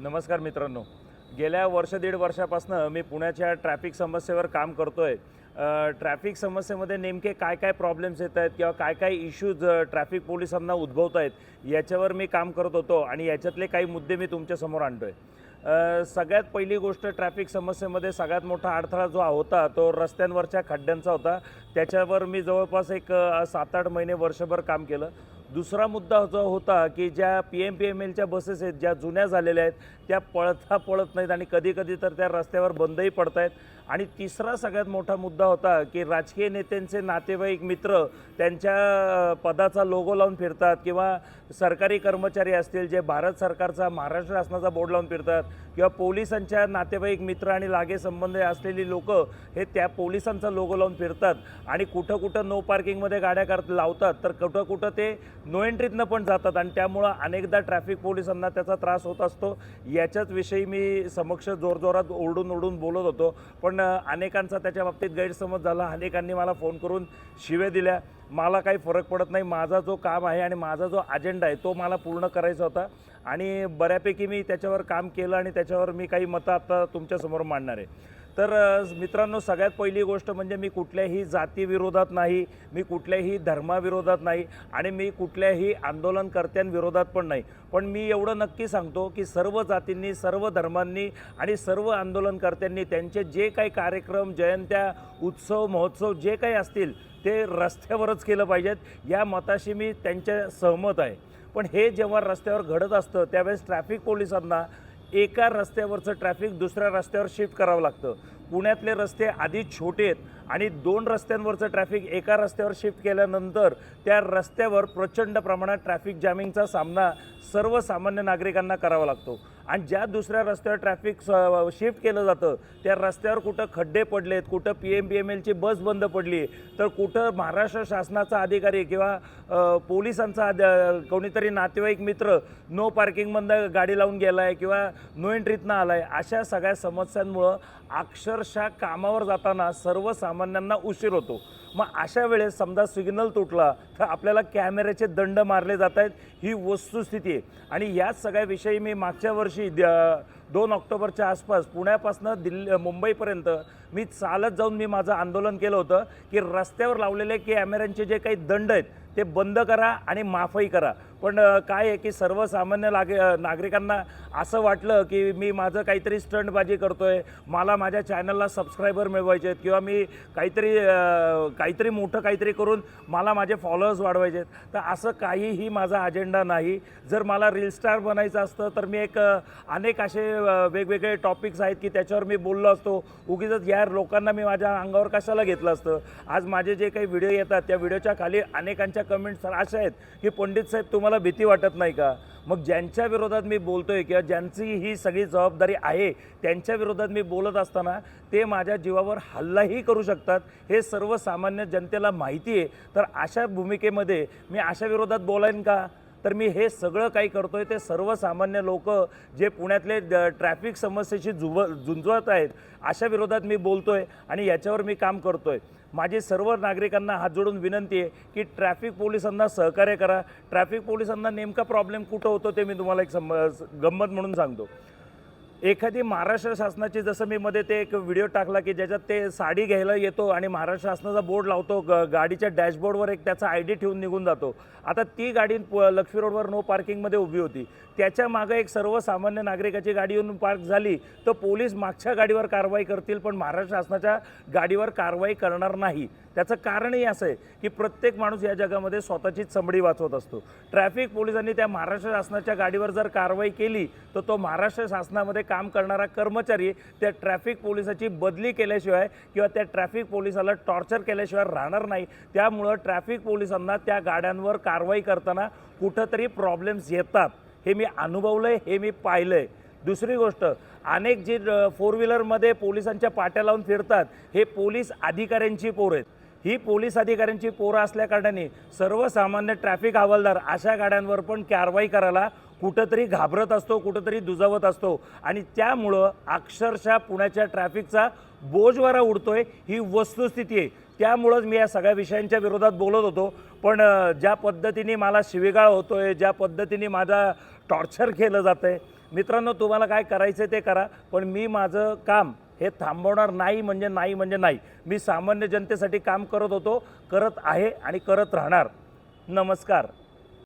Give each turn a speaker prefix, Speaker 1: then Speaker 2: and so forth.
Speaker 1: नमस्कार मित्रांनो. गेल्या वर्ष दीड वर्षापासून मी पुण्याच्या ट्रॅफिक समस्येवर काम करतोय. आहे ट्रॅफिक समस्येमध्ये नेमके काय काय प्रॉब्लेम्स येत आहेत किंवा काय काय इश्यूज ट्रॅफिक पोलिसांना उद्भवत आहेत याच्यावर मी काम करत होतो आणि याच्यातले काही मुद्दे मी तुमच्यासमोर आणतोय. आहे सगळ्यात पहिली गोष्ट ट्रॅफिक समस्येमध्ये सगळ्यात मोठा अडथळा जो होता तो रस्त्यांवरच्या खड्ड्यांचा होता. त्याच्यावर मी जवळपास एक सात आठ महिने वर्षभर काम केलं. दुसरा मुद्दा जो होता की ज्या पी एम पी एम एलच्या बसेस आहेत ज्या जुन्या झालेल्या आहेत त्या पळता पळत नाहीत आणि कधी कधी तर त्या रस्त्यावर बंदही पडत आहेत आणि तिसरा सगळ्यात मोठा मुद्दा होता की राजकीय नेत्यांचे नातेवाईक मित्र त्यांच्या पदाचा लोगो लावून फिरतात किंवा सरकारी कर्मचारी असतील जे भारत सरकारचा महाराष्ट्र शासनाचा बोर्ड लावून फिरतात किंवा पोलिसांच्या नातेवाईक मित्र आणि लागे संबंध असलेली लोक हे त्या पोलिसांचा लोगो लावून फिरतात आणि कुठं कुठं नो पार्किंगमध्ये गाड्या कर लावतात तर कुठं कुठं ते नो एंट्रीतनं पण जातात आणि त्यामुळं अनेकदा ट्रॅफिक पोलिसांना त्याचा त्रास होत असतो. याच्याच विषयी मी समक्ष जोरजोरात ओरडून ओरडून बोलत होतो. पण पण अनेकांचा त्याच्या बाबतीत गैरसमज झाला. अनेकांनी मला फोन करून शिवे दिल्या. मला काही फरक पडत नाही. माझा जो काम आहे आणि माझा जो अजेंडा आहे तो मला पूर्ण करायचा होता. आणि बऱ्यापैकी मी त्याच्यावर काम केलं आणि त्याच्यावर मी काही मतं आता तुमच्यासमोर मांडणार आहे. तर मित्रांनो सगळ्यात पहिली गोष्ट म्हणजे मी कुठल्याही जातीविरोधात नाही मी कुठल्याही धर्माविरोधात नाही आणि मी कुठल्याही आंदोलनकर्त्यांविरोधात पण नाही. पण मी एवढं नक्की सांगतो की सर्व जातींनी सर्व धर्मांनी आणि सर्व आंदोलनकर्त्यांनी त्यांचे जे काही कार्यक्रम जयंत्या उत्सव महोत्सव जे काही असतील ते रस्त्यावरच केलं पाहिजेत. या मताशी मी त्यांच्या सहमत आहे. पण हे जेव्हा रस्त्यावर घडत असतं त्यावेळेस ट्रॅफिक पोलिसांना एका रस्त्यावरचं ट्रॅफिक दुसऱ्या रस्त्यावर शिफ्ट करावं लागतं. पुण्यातले रस्ते आधी छोटे आहेत आणि दोन रस्त्यांवरचं ट्रॅफिक एका रस्त्यावर शिफ्ट केल्यानंतर त्या रस्त्यावर प्रचंड प्रमाणात ट्रॅफिक जॅमिंगचा सामना सर्वसामान्य नागरिकांना करावा लागतो. आणि ज्या दुसऱ्या रस्त्यावर ट्रॅफिक शिफ्ट केलं जातं त्या रस्त्यावर कुठं खड्डे पडलेत कुठं पी एम बी एम एलची बस बंद पडली तर कुठं महाराष्ट्र शासनाचा अधिकारी किंवा पोलिसांचा कोणीतरी नातेवाईक मित्र नो पार्किंगमधनं गाडी लावून गेला आहे किंवा नो एंट्रीतनं आला आहे अशा सगळ्या समस्यांमुळं अक्षरशः कामावर जाताना सर्वसामान्यांना उशीर होतो. मग अशा वेळेस समजा सिग्नल तुटला तर आपल्याला कॅमेऱ्याचे दंड मारले जात आहेत ही वस्तुस्थिती आहे. आणि याच सगळ्या विषयी मी मागच्या वर्षी द- दोन ऑक्टोबरच्या आसपास पुण्यापासून दिल्ली मुंबईपर्यंत मी चालत जाऊन मी माझं आंदोलन केलं होतं की रस्त्यावर लावलेले कॅमेऱ्यांचे जे काही दंड आहेत ते बंद करा आणि माफही करा. पण काय आहे की सर्वसामान्य लागे नागरिकांना असं वाटलं की मी माझं काहीतरी स्टंटबाजी करतो आहे मला माझ्या चॅनलला सबस्क्रायबर मिळवायचे आहेत किंवा मी काहीतरी काहीतरी मोठं काहीतरी करून मला माझे फॉलोअर्स वाढवायचे आहेत. तर असं काहीही माझा अजेंडा नाही. जर मला रील स्टार बनायचं असतं तर मी एक अनेक असे वेगवेगळे टॉपिक्स आहेत की त्याच्यावर मी बोललो असतो. उगीच या लोकांना मी माझ्या अंगावर कशाला घेतलं असतं? आज माझे जे काही व्हिडिओ येतात त्या व्हिडिओच्या खाली अनेकांच्या कमेंट्स अशा आहेत की पंडित साहेब तुम्हाला भीती वाटत नाही का? मग ज्यांच्या विरोधात मी बोलतोय किंवा ज्यांची ही सगळी जबाबदारी आहे त्यांच्या विरोधात मी बोलत असताना ते माझ्या जीवावर हल्लाही करू शकतात. हे सर्वसामान्य जनतेला माहिती आहे. तर अशा भूमिकेमध्ये मी अशा विरोधात बोलायन का? तर मी हे सगळं काही करतो आहे ते सर्वसामान्य लोक जे पुण्यातले ट्रॅफिक समस्येशी जुव झुंजवत आहेत अशा विरोधात मी बोलतो आहे आणि याच्यावर मी काम करतो आहे माझी सर्व नागरिकांना हात जोडून विनंती आहे की ट्रॅफिक पोलिसांना सहकार्य करा. ट्रॅफिक पोलिसांना नेमका प्रॉब्लेम कुठं होतो ते मी तुम्हाला एक सम गंमत म्हणून सांगतो. एखादी महाराष्ट्र शासनाची जसं मी मध्ये ते एक व्हिडिओ टाकला की ज्याच्यात ते साडी घ्यायला येतो आणि महाराष्ट्र शासनाचा बोर्ड लावतो ग गाडीच्या डॅशबोर्डवर एक त्याचा आय डी ठेवून निघून जातो. आता ती गाडी प- लक्ष्मी रोडवर नो पार्किंगमध्ये उभी होती. त्याच्यामागे एक सर्वसामान्य नागरिकाची गाडी येऊन पार्क झाली तर पोलीस मागच्या गाडीवर कारवाई करतील पण महाराष्ट्र शासनाच्या गाडीवर कारवाई करणार नाही. त्याचं कारणही असं आहे की प्रत्येक माणूस या जगामध्ये स्वतःचीच चमडी वाचवत असतो. ट्रॅफिक पोलिसांनी त्या महाराष्ट्र शासनाच्या गाडीवर जर कारवाई केली तर तो महाराष्ट्र शासनामध्ये काम करणारा कर्मचारी त्या ट्रॅफिक पोलिसाची बदली केल्याशिवाय किंवा त्या ट्रॅफिक पोलिसाला टॉर्चर केल्याशिवाय राहणार नाही. त्यामुळं ट्रॅफिक पोलिसांना त्या गाड्यांवर कारवाई करताना कुठंतरी प्रॉब्लेम्स येतात. हे मी अनुभवलं आहे हे मी पाहिलं आहे दुसरी गोष्ट अनेक जी फोर व्हीलरमध्ये पोलिसांच्या पाट्या लावून फिरतात हे पोलीस अधिकाऱ्यांची पोरं आहेत. ही पोलीस अधिकाऱ्यांची पोरं असल्याकारणाने सर्वसामान्य ट्रॅफिक हवालदार अशा गाड्यांवर पण कारवाई करायला कुठंतरी घाबरत असतो कुठंतरी दुजावत असतो. आणि त्यामुळं अक्षरशः पुण्याच्या ट्रॅफिकचा बोजवारा उडतोय ही वस्तुस्थिती आहे. त्यामुळंच मी या सगळ्या विषयांच्या विरोधात बोलत होतो. पण ज्या पद्धतीने मला शिवेगाळ होतोय ज्या पद्धतीने माझा टॉर्चर केलं जातं आहे मित्रांनो तुम्हाला काय करायचं ते करा. पण मी माझं काम हे थांबवणार नाही म्हणजे नाही म्हणजे नाही. मी सामान्य जनतेसाठी काम करत होतो करत आहे आणि करत राहणार. नमस्कार.